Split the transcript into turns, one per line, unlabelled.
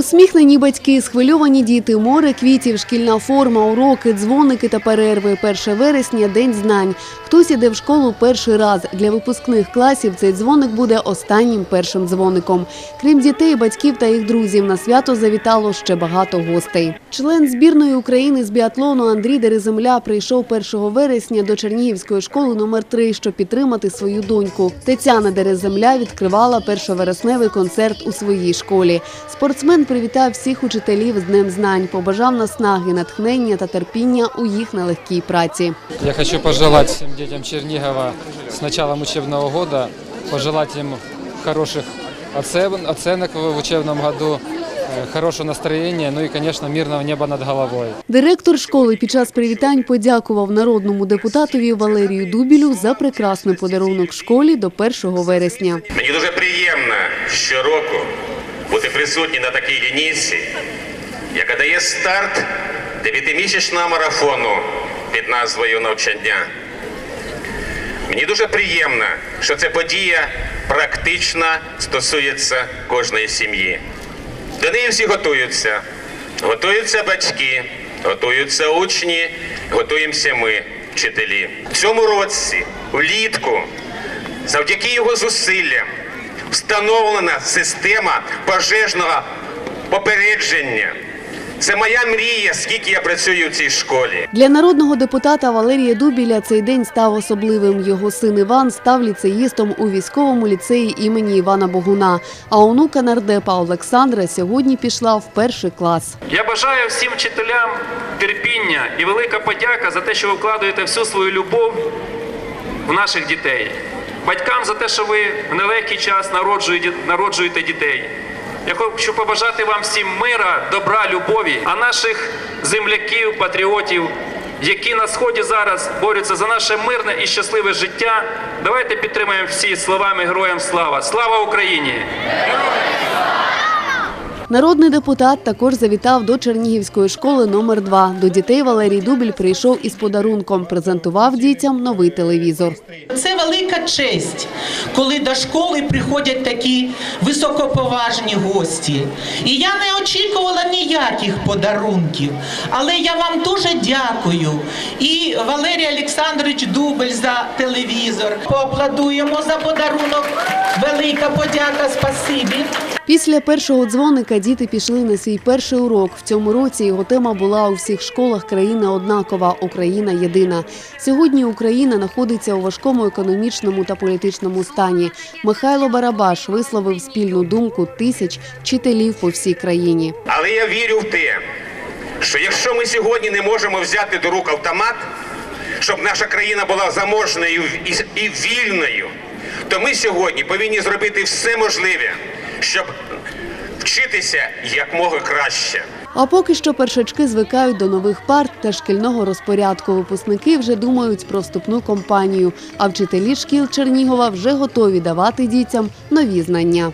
Усміхнені батьки, схвильовані діти, море квітів, шкільна форма, уроки, дзвоники та перерви. 1 вересня – день знань. Хтось іде в школу перший раз. Для випускних класів цей дзвоник буде останнім першим дзвоником. Крім дітей, батьків та їх друзів, на свято завітало ще багато гостей. Член збірної України з біатлону Андрій Дереземля прийшов 1 вересня до Чернігівської школи номер 3 щоб підтримати свою доньку. Тетяна Дереземля відкривала першовересневий концерт у своїй школі. Спортсмен привітав всіх учителів з Днем знань, побажав наснаги, натхнення та терпіння у їх нелегкій праці.
Я хочу пожелать всем детям Чернигова с началом учебного года, пожелать им хороших оцен- оценок в учебном году, э, хорошего настроения, ну и, конечно, мирного неба над головой.
Директор школи під час привітань подякував народному депутатові Валерію Дубілю за прекрасний подарунок школі до 1 вересня.
Мені дуже приємно щороку бути присутнім на такій лінійці, яка дає старт дев'ятимісячного марафону під назвою навчання. Мені дуже приємно, що ця подія практично стосується кожної сім'ї. До неї всі готуються. Готуються батьки, готуються учні, готуємося ми, вчителі. В цьому році, влітку, завдяки його зусиллям, встановлена система пожежного попередження. Це моя мрія, скільки я працюю в цій школі.
Для народного депутата Валерія Дубіля цей день став особливим. Його син Іван став ліцеїстом у військовому ліцеї імені Івана Богуна. А онука нардепа Олександра сьогодні пішла в перший клас.
Я бажаю всім вчителям терпіння і велика подяка за те, що ви вкладаєте всю свою любов в наших дітей. Батькам за те, що ви в нелегкий час народжуєте, дітей. Я хочу побажати вам всім мира, добра, любові, а наших земляків, патріотів, які на сході зараз борються за наше мирне і щасливе життя. Давайте підтримаємо всі словами героям слава! Слава Україні!
Народний депутат також завітав до Чернігівської школи номер 2 До дітей Валерій Дубіль прийшов із подарунком, презентував дітям новий телевізор.
Це велика честь, коли до школи приходять такі високоповажні гості. І я не очікувала ніяких подарунків, але я вам дуже дякую. І Валерій Олександрович Дубель за телевізор. Поаплодуємо за подарунок. Велика подяка, спасибі.
Після першого дзвоника діти пішли на свій перший урок. В цьому році його тема була у всіх школах країни однакова Україна єдина. Сьогодні Україна знаходиться у важкому економічному та політичному стані. Михайло Барабаш висловив спільну думку тисяч вчителів по всій країні.
Але я вірю в те, що якщо ми сьогодні не можемо взяти до рук автомат, щоб наша країна була заможною і вільною, то ми сьогодні повинні зробити все можливе, щоб вчитися якмога краще.
А поки що першачки звикають до нових парт та шкільного розпорядку. Випускники вже думають про вступну кампанію, а вчителі шкіл Чернігова вже готові давати дітям нові знання.